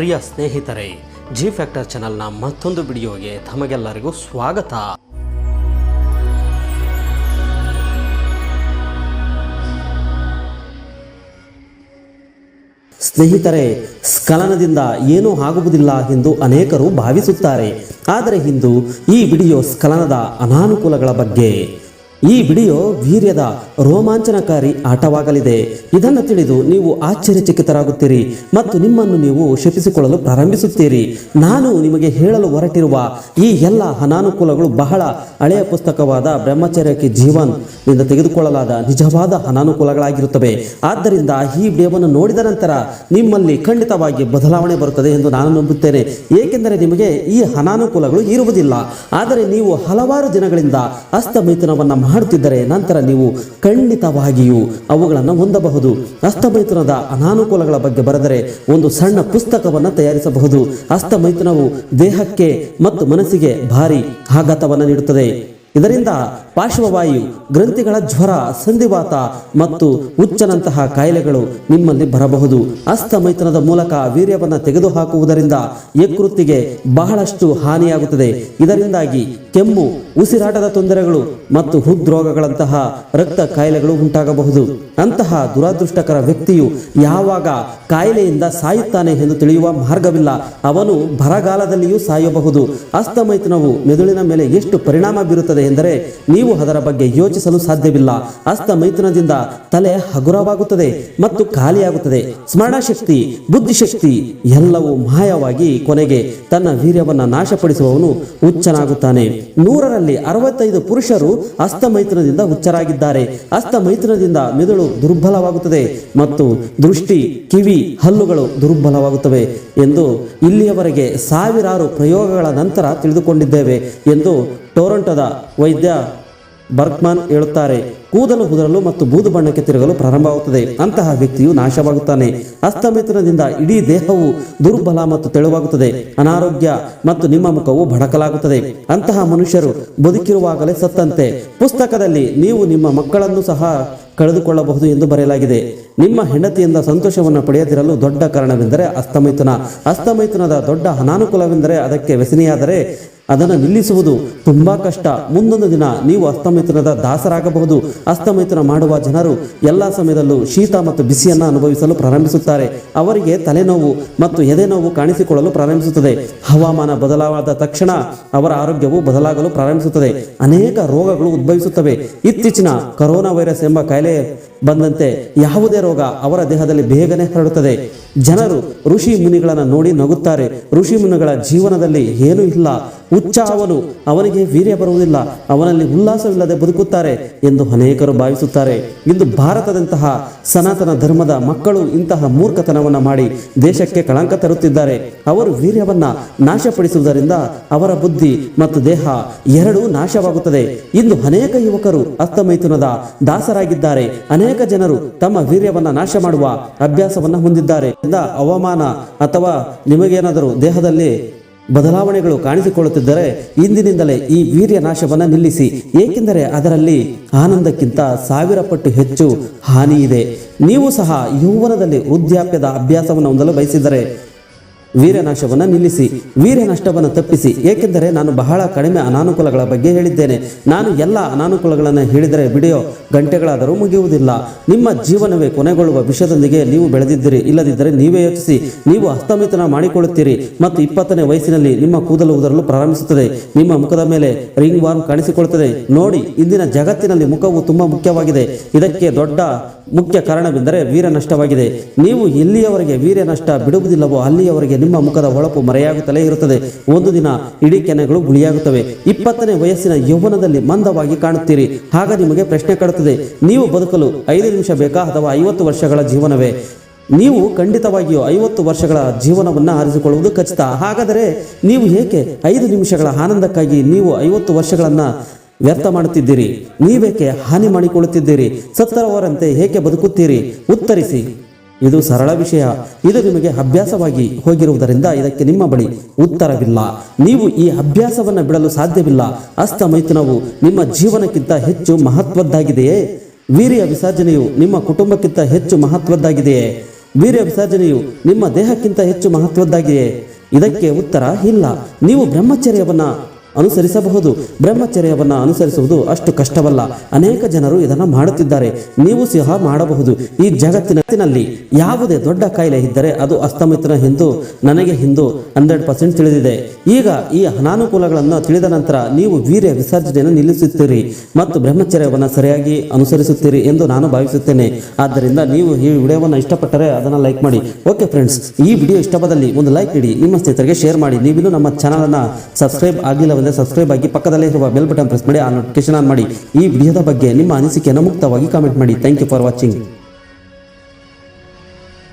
ಪ್ರಿಯ ಸ್ನೇಹಿತರೆ G factor ಚಾನಲ್ನ ಮತ್ತೊಂದು ವಿಡಿಯೋಗೆ ತಮಗೆಲ್ಲರಿಗೂ ಸ್ವಾಗತ. ಸ್ನೇಹಿತರೆ, ಸ್ಖಲನದಿಂದ ಏನೂ ಆಗುವುದಿಲ್ಲ ಎಂದು ಅನೇಕರು ಭಾವಿಸುತ್ತಾರೆ. ಆದರೆ ಇಂದು ಈ ವಿಡಿಯೋ ಸ್ಖಲನದ ಅನಾನುಕೂಲಗಳ ಬಗ್ಗೆ. ಈ ವಿಡಿಯೋ ವೀರ್ಯದ ರೋಮಾಂಚನಕಾರಿ ಆಟವಾಗಲಿದೆ. ಇದನ್ನು ತಿಳಿದು ನೀವು ಆಶ್ಚರ್ಯಚಕಿತರಾಗುತ್ತೀರಿ ಮತ್ತು ನಿಮ್ಮನ್ನು ನೀವು ಶಪಿಸಿಕೊಳ್ಳಲು ಪ್ರಾರಂಭಿಸುತ್ತೀರಿ. ನಾನು ನಿಮಗೆ ಹೇಳಲು ಹೊರಟಿರುವ ಈ ಎಲ್ಲ ಅನಾನುಕೂಲಗಳು ಬಹಳ ಹಳೆಯ ಪುಸ್ತಕವಾದ ಬ್ರಹ್ಮಚರ್ಯಕ್ಕೆ ಜೀವನ್ನಿಂದ ತೆಗೆದುಕೊಳ್ಳಲಾದ ನಿಜವಾದ ಅನಾನುಕೂಲಗಳಾಗಿರುತ್ತವೆ. ಆದ್ದರಿಂದ ಈ ವಿಡಿಯೋವನ್ನು ನೋಡಿದ ನಂತರ ನಿಮ್ಮಲ್ಲಿ ಖಂಡಿತವಾಗಿ ಬದಲಾವಣೆ ಬರುತ್ತದೆ ಎಂದು ನಾನು ನಂಬುತ್ತೇನೆ. ಏಕೆಂದರೆ ನಿಮಗೆ ಈ ಅನಾನುಕೂಲಗಳು ಇರುವುದಿಲ್ಲ. ಆದರೆ ನೀವು ಹಲವಾರು ದಿನಗಳಿಂದ ಹಸ್ತಮೈಥುನವನ್ನು ಮಾಡುತ್ತಿದ್ದರೆ ನಂತರ ನೀವು ಖಂಡಿತವಾಗಿಯೂ ಅವುಗಳನ್ನು ಹೊಂದಬಹುದು. ಹಸ್ತಮೈಥುನದ ಅನಾನುಕೂಲಗಳ ಬಗ್ಗೆ ಬರೆದರೆ ಒಂದು ಸಣ್ಣ ಪುಸ್ತಕವನ್ನು ತಯಾರಿಸಬಹುದು. ಹಸ್ತಮೈಥುನವು ದೇಹಕ್ಕೆ ಮತ್ತು ಮನಸ್ಸಿಗೆ ಭಾರಿ ಆಘಾತವನ್ನು ನೀಡುತ್ತದೆ. ಇದರಿಂದ ಪಾರ್ಶ್ವವಾಯು, ಗ್ರಂಥಿಗಳ ಜ್ವರ, ಸಂಧಿವಾತ ಮತ್ತು ಹುಚ್ಚನಂತಹ ಕಾಯಿಲೆಗಳು ನಿಮ್ಮಲ್ಲಿ ಬರಬಹುದು. ಅಸ್ತಮೈತನದ ಮೂಲಕ ವೀರ್ಯವನ್ನು ತೆಗೆದುಹಾಕುವುದರಿಂದ ಯಕೃತ್ತಿಗೆ ಬಹಳಷ್ಟು ಹಾನಿಯಾಗುತ್ತದೆ. ಇದರಿಂದಾಗಿ ಕೆಮ್ಮು, ಉಸಿರಾಟದ ತೊಂದರೆಗಳು ಮತ್ತು ಹೃದ್ರೋಗಗಳಂತಹ ರಕ್ತ ಕಾಯಿಲೆಗಳು ಉಂಟಾಗಬಹುದು. ಅಂತಹ ದುರಾದೃಷ್ಟಕರ ವ್ಯಕ್ತಿಯು ಯಾವಾಗ ಕಾಯಿಲೆಯಿಂದ ಸಾಯುತ್ತಾನೆ ಎಂದು ತಿಳಿಯುವ ಮಾರ್ಗವಿಲ್ಲ. ಅವನು ಬರಗಾಲದಲ್ಲಿಯೂ ಸಾಯಬಹುದು. ಅಸ್ತಮೈತನವು ಮೆದುಳಿನ ಮೇಲೆ ಎಷ್ಟು ಪರಿಣಾಮ ಬೀರುತ್ತದೆ ಎಂದರೆ ನೀವು ಅದರ ಬಗ್ಗೆ ಯೋಚಿಸಲು ಸಾಧ್ಯವಿಲ್ಲ. ಅಸ್ತ ಮೈಥುನದಿಂದ ತಲೆ ಹಗುರವಾಗುತ್ತದೆ ಮತ್ತು ಖಾಲಿಯಾಗುತ್ತದೆ. ಸ್ಮರಣಶಕ್ತಿ, ಬುದ್ಧಿಶಕ್ತಿ ಎಲ್ಲವೂ ಮಾಯವಾಗಿ ಕೊನೆಗೆ ತನ್ನ ವೀರ್ಯವನ್ನು ನಾಶಪಡಿಸುವವನು ಹುಚ್ಚನಾಗುತ್ತಾನೆ. ನೂರರಲ್ಲಿ ಅರವತ್ತೈದು ಪುರುಷರು ಅಸ್ತ ಮೈಥುನದಿಂದ ಹುಚ್ಚರಾಗಿದ್ದಾರೆ. ಅಸ್ತ ಮೈಥುನದಿಂದ ಮೆದುಳು ದುರ್ಬಲವಾಗುತ್ತದೆ ಮತ್ತು ದೃಷ್ಟಿ, ಕಿವಿ, ಹಲ್ಲುಗಳು ದುರ್ಬಲವಾಗುತ್ತವೆ ಎಂದು ಇಲ್ಲಿಯವರೆಗೆ ಸಾವಿರಾರು ಪ್ರಯೋಗಗಳ ನಂತರ ತಿಳಿದುಕೊಂಡಿದ್ದೇವೆ ಎಂದು ಟೊರೊಂಟೊದ ವೈದ್ಯ ಬರ್ಕ್ಮನ್ ಹೇಳುತ್ತಾರೆ, ಕೂದಲು ಉದುರಲು ಮತ್ತು ಬೂದು ಬಣ್ಣಕ್ಕೆ ತಿರುಗಲು ಪ್ರಾರಂಭವಾಗುತ್ತದೆ. ಅಂತಹ ವ್ಯಕ್ತಿಯು ನಾಶವಾಗುತ್ತಾನೆ. ಅಸ್ತಮಿತನದಿಂದ ಇಡೀ ದೇಹವು ದುರ್ಬಲ ಮತ್ತು ತೆಳುವಾಗುತ್ತದೆ. ಅನಾರೋಗ್ಯ ಮತ್ತು ನಿಮ್ಮ ಮುಖವು ಭಡಕಲಾಗುತ್ತದೆ ಅಂತಹ ಮನುಷ್ಯರು ಬದುಕಿರುವಾಗಲೇ ಸತ್ತಂತೆ. ಪುಸ್ತಕದಲ್ಲಿ ನೀವು ನಿಮ್ಮ ಮಕ್ಕಳನ್ನು ಸಹ ಕಳೆದುಕೊಳ್ಳಬಹುದು ಎಂದು ಬರೆಯಲಾಗಿದೆ. ನಿಮ್ಮ ಹೆಂಡತಿಯಿಂದ ಸಂತೋಷವನ್ನು ಪಡೆಯದಿರಲು ದೊಡ್ಡ ಕಾರಣವೆಂದರೆ ಅಸ್ತಮೈತನ. ಅಸ್ತಮೈತನದ ದೊಡ್ಡ ಅನಾನುಕೂಲವೆಂದರೆ ಅದಕ್ಕೆ ವ್ಯಸನಿಯಾದರೆ ಅದನ್ನು ನಿಲ್ಲಿಸುವುದು ತುಂಬಾ ಕಷ್ಟ. ಮುಂದೊಂದು ದಿನ ನೀವು ಹಸ್ತಮೈಥುನದ ದಾಸರಾಗಬಹುದು. ಹಸ್ತಮೈಥುನ ಮಾಡುವ ಜನರು ಎಲ್ಲ ಸಮಯದಲ್ಲೂ ಶೀತ ಮತ್ತು ಬಿಸಿಯನ್ನು ಅನುಭವಿಸಲು ಪ್ರಾರಂಭಿಸುತ್ತಾರೆ. ಅವರಿಗೆ ತಲೆನೋವು ಮತ್ತು ಎದೆನೋವು ಕಾಣಿಸಿಕೊಳ್ಳಲು ಪ್ರಾರಂಭಿಸುತ್ತದೆ. ಹವಾಮಾನ ಬದಲಾವಾದ ತಕ್ಷಣ ಅವರ ಆರೋಗ್ಯವು ಬದಲಾಗಲು ಪ್ರಾರಂಭಿಸುತ್ತದೆ. ಅನೇಕ ರೋಗಗಳು ಉದ್ಭವಿಸುತ್ತವೆ. ಇತ್ತೀಚಿನ ಕರೋನಾ ವೈರಸ್ ಎಂಬ ಕಾಯಿಲೆ ಬಂದಂತೆ ಯಾವುದೇ ರೋಗ ಅವರ ದೇಹದಲ್ಲಿ ಬೇಗನೆ ಹರಡುತ್ತದೆ. ಜನರು ಋಷಿ ಮುನಿಗಳನ್ನು ನೋಡಿ ನಗುತ್ತಾರೆ. ಋಷಿ ಮುನಿಗಳ ಜೀವನದಲ್ಲಿ ಏನೂ ಇಲ್ಲ. ಹುಚ್ಚ ಅವನು ಅವನಿಗೆ ವೀರ್ಯ ಬರುವುದಿಲ್ಲ. ಅವನಲ್ಲಿ ಉಲ್ಲಾಸವಿಲ್ಲದೆ ಬದುಕುತ್ತಾರೆ ಎಂದು ಅನೇಕರು ಭಾವಿಸುತ್ತಾರೆ. ಇಂದು ಭಾರತದಂತಹ ಸನಾತನ ಧರ್ಮದ ಮಕ್ಕಳು ಇಂತಹ ಮೂರ್ಖತನವನ್ನು ಮಾಡಿ ದೇಶಕ್ಕೆ ಕಳಂಕ ತರುತ್ತಿದ್ದಾರೆ. ಅವರು ವೀರ್ಯವನ್ನ ನಾಶಪಡಿಸುವುದರಿಂದ ಅವರ ಬುದ್ಧಿ ಮತ್ತು ದೇಹ ಎರಡೂ ನಾಶವಾಗುತ್ತದೆ. ಇಂದು ಅನೇಕ ಯುವಕರು ಅಸ್ತಮೈಥುನದ ದಾಸರಾಗಿದ್ದಾರೆ. ಅನೇಕ ಜನರು ತಮ್ಮ ವೀರ್ಯವನ್ನ ನಾಶ ಮಾಡುವ ಅಭ್ಯಾಸವನ್ನ ಹೊಂದಿದ್ದಾರೆ. ಅವಮಾನ ಅಥವಾ ನಿಮಗೇನಾದರೂ ದೇಹದಲ್ಲಿ ಬದಲಾವಣೆಗಳು ಕಾಣಿಸಿಕೊಳ್ಳುತ್ತಿದ್ದರೆ ಇಂದಿನಿಂದಲೇ ಈ ವೀರ್ಯ ನಾಶವನ್ನು ನಿಲ್ಲಿಸಿ. ಏಕೆಂದರೆ ಅದರಲ್ಲಿ ಆನಂದಕ್ಕಿಂತ ಸಾವಿರ ಪಟ್ಟು ಹೆಚ್ಚು ಹಾನಿ ಇದೆ ನೀವು ಸಹ ಯೌವನದಲ್ಲಿ ವೃದ್ಧಾಪ್ಯದ ಅಭ್ಯಾಸವನ್ನು ಹೊಂದಲು ಬಯಸಿದರೆ ವೀರ್ಯನಾಶವನ್ನು ನಿಲ್ಲಿಸಿ ವೀರ್ಯ ನಷ್ಟವನ್ನು ತಪ್ಪಿಸಿ, ಏಕೆಂದರೆ ನಾನು ಬಹಳ ಕಡಿಮೆ ಅನಾನುಕೂಲಗಳ ಬಗ್ಗೆ ಹೇಳಿದ್ದೇನೆ. ನಾನು ಎಲ್ಲ ಅನಾನುಕೂಲಗಳನ್ನು ಹೇಳಿದರೆ ಬಿಡಿಯೋ ಗಂಟೆಗಳಾದರೂ ಮುಗಿಯುವುದಿಲ್ಲ. ನಿಮ್ಮ ಜೀವನವೇ ಕೊನೆಗೊಳ್ಳುವ ವಿಷಯದೊಂದಿಗೆ ನೀವು ಬೆಳೆದಿದ್ದೀರಿ. ಇಲ್ಲದಿದ್ದರೆ ನೀವೇ ಯೋಚಿಸಿ, ನೀವು ಅಸ್ತಮಿತನ ಮಾಡಿಕೊಳ್ಳುತ್ತೀರಿ ಮತ್ತು ಇಪ್ಪತ್ತನೇ ವಯಸ್ಸಿನಲ್ಲಿ ನಿಮ್ಮ ಕೂದಲು ಉದರಲು ಪ್ರಾರಂಭಿಸುತ್ತದೆ. ನಿಮ್ಮ ಮುಖದ ಮೇಲೆ ರಿಂಗ್ ವಾರ್ಮ್ ಕಾಣಿಸಿಕೊಳ್ಳುತ್ತದೆ. ನೋಡಿ, ಇಂದಿನ ಜಗತ್ತಿನಲ್ಲಿ ಮುಖವು ತುಂಬಾ ಮುಖ್ಯವಾಗಿದೆ. ಇದಕ್ಕೆ ದೊಡ್ಡ ಮುಖ್ಯ ಕಾರಣವೆಂದರೆ ವೀರ ನಷ್ಟವಾಗಿದೆ. ನೀವು ಎಲ್ಲಿಯವರೆಗೆ ವೀರ್ಯ ನಷ್ಟ ಬಿಡುವುದಿಲ್ಲವೋ ಅಲ್ಲಿಯವರೆಗೆ ನಿಮ್ಮ ಮುಖದ ಹೊಳಪು ಮರೆಯಾಗುತ್ತಲೇ ಇರುತ್ತದೆ. ಒಂದು ದಿನ ಇಡೀ ಕೆನೆಗಳು ಗುಳಿಯಾಗುತ್ತವೆ. ಇಪ್ಪತ್ತನೇ ವಯಸ್ಸಿನ ಯೌವನದಲ್ಲಿ ಮಂದವಾಗಿ ಕಾಣುತ್ತೀರಿ. ಆಗ ನಿಮಗೆ ಪ್ರಶ್ನೆ ಕಾಡುತ್ತದೆ. ನೀವು ಬದುಕಲು ಐದು ನಿಮಿಷ ಬೇಕಾ ಅಥವಾ ಐವತ್ತು ವರ್ಷಗಳ ಜೀವನವೇ? ನೀವು ಖಂಡಿತವಾಗಿಯೂ ಐವತ್ತು ವರ್ಷಗಳ ಜೀವನವನ್ನು ಆರಿಸಿಕೊಳ್ಳುವುದು ಖಚಿತ. ಹಾಗಾದರೆ ನೀವು ಏಕೆ ಐದು ನಿಮಿಷಗಳ ಆನಂದಕ್ಕಾಗಿ ನೀವು ಐವತ್ತು ವರ್ಷಗಳನ್ನ ವ್ಯರ್ಥ ಮಾಡುತ್ತಿದ್ದೀರಿ. ನೀವೇಕೆ ಹಾನಿ ಮಾಡಿಕೊಳ್ಳುತ್ತಿದ್ದೀರಿ? ಸತ್ತರವರಂತೆ ಏಕೆ ಬದುಕುತ್ತೀರಿ? ಉತ್ತರಿಸಿ. ಇದು ಸರಳ ವಿಷಯ. ಇದು ನಿಮಗೆ ಅಭ್ಯಾಸವಾಗಿ ಹೋಗಿರುವುದರಿಂದ ಇದಕ್ಕೆ ನಿಮ್ಮ ಬಳಿ ಉತ್ತರವಿಲ್ಲ. ನೀವು ಈ ಅಭ್ಯಾಸವನ್ನು ಬಿಡಲು ಸಾಧ್ಯವಿಲ್ಲ. ಹಸ್ತಮೈಥುನವು ನಿಮ್ಮ ಜೀವನಕ್ಕಿಂತ ಹೆಚ್ಚು ಮಹತ್ವದ್ದಾಗಿದೆಯೇ? ವೀರ್ಯ ವಿಸರ್ಜನೆಯು ನಿಮ್ಮ ಕುಟುಂಬಕ್ಕಿಂತ ಹೆಚ್ಚು ಮಹತ್ವದ್ದಾಗಿದೆಯೇ? ವೀರ್ಯ ವಿಸರ್ಜನೆಯು ನಿಮ್ಮ ದೇಹಕ್ಕಿಂತ ಹೆಚ್ಚು ಮಹತ್ವದ್ದಾಗಿದೆಯೇ? ಇದಕ್ಕೆ ಉತ್ತರ ಇಲ್ಲ. ನೀವು ಬ್ರಹ್ಮಚರ್ಯವನ್ನ ಅನುಸರಿಸಬಹುದು. ಬ್ರಹ್ಮಚರ್ಯವನ್ನು ಅನುಸರಿಸುವುದು ಅಷ್ಟು ಕಷ್ಟವಲ್ಲ. ಅನೇಕ ಜನರು ಇದನ್ನು ಮಾಡುತ್ತಿದ್ದಾರೆ. ನೀವು ಸಹ ಮಾಡಬಹುದು. ಈ ಜಗತ್ತಿನಲ್ಲಿ ಯಾವುದೇ ದೊಡ್ಡ ಕಾಯಿಲೆ ಇದ್ದರೆ ಅದು ಅಸ್ತಮಿತ್ರ ಎಂದು ನನಗೆ ಹಿಂದೂ ಹಂಡ್ರೆಡ್ ಪರ್ಸೆಂಟ್ ತಿಳಿದಿದೆ. ಈಗ ಈ ಅನಾನುಕೂಲಗಳನ್ನು ತಿಳಿದ ನಂತರ ನೀವು ವೀರ್ಯ ವಿಸರ್ಜನೆಯನ್ನು ನಿಲ್ಲಿಸುತ್ತೀರಿ ಮತ್ತು ಬ್ರಹ್ಮಚರ್ಯವನ್ನು ಸರಿಯಾಗಿ ಅನುಸರಿಸುತ್ತೀರಿ ಎಂದು ನಾನು ಭಾವಿಸುತ್ತೇನೆ. ಆದ್ದರಿಂದ ನೀವು ಈ ವಿಡಿಯೋವನ್ನು ಇಷ್ಟಪಟ್ಟರೆ ಅದನ್ನು ಲೈಕ್ ಮಾಡಿ. ಓಕೆ ಫ್ರೆಂಡ್ಸ್, ಈ ವಿಡಿಯೋ ಇಷ್ಟಪದಲ್ಲಿ ಒಂದು ಲೈಕ್ ಇಡಿ, ನಿಮ್ಮ ಸ್ನೇಹಿತರಿಗೆ ಶೇರ್ ಮಾಡಿ. ನೀವಿನ್ನೂ ನಮ್ಮ ಚಾನಲ್ ಅನ್ನ ಸಬ್ಸ್ಕ್ರೈಬ್ ಆಗಿಲ್ಲವೆಂದರೆ ಸಬ್ಸ್ಕ್ರೈಬ್ ಆಗಿ ಪಕ್ಕದಲ್ಲೇ ಇರುವ ಬೆಲ್ ಬಟನ್ ಪ್ರೆಸ್ ಮಾಡಿ, ಆ ನೋಟಿಫಿಕೇಶನ್ ಆನ್ ಮಾಡಿ. ಈ ವಿಡಿಯೋದ ಬಗ್ಗೆ ನಿಮ್ಮ ಅನಿಸಿಕೆಯನ್ನು ಮುಕ್ತವಾಗಿ ಕಾಮೆಂಟ್ ಮಾಡಿ. Thank you for watching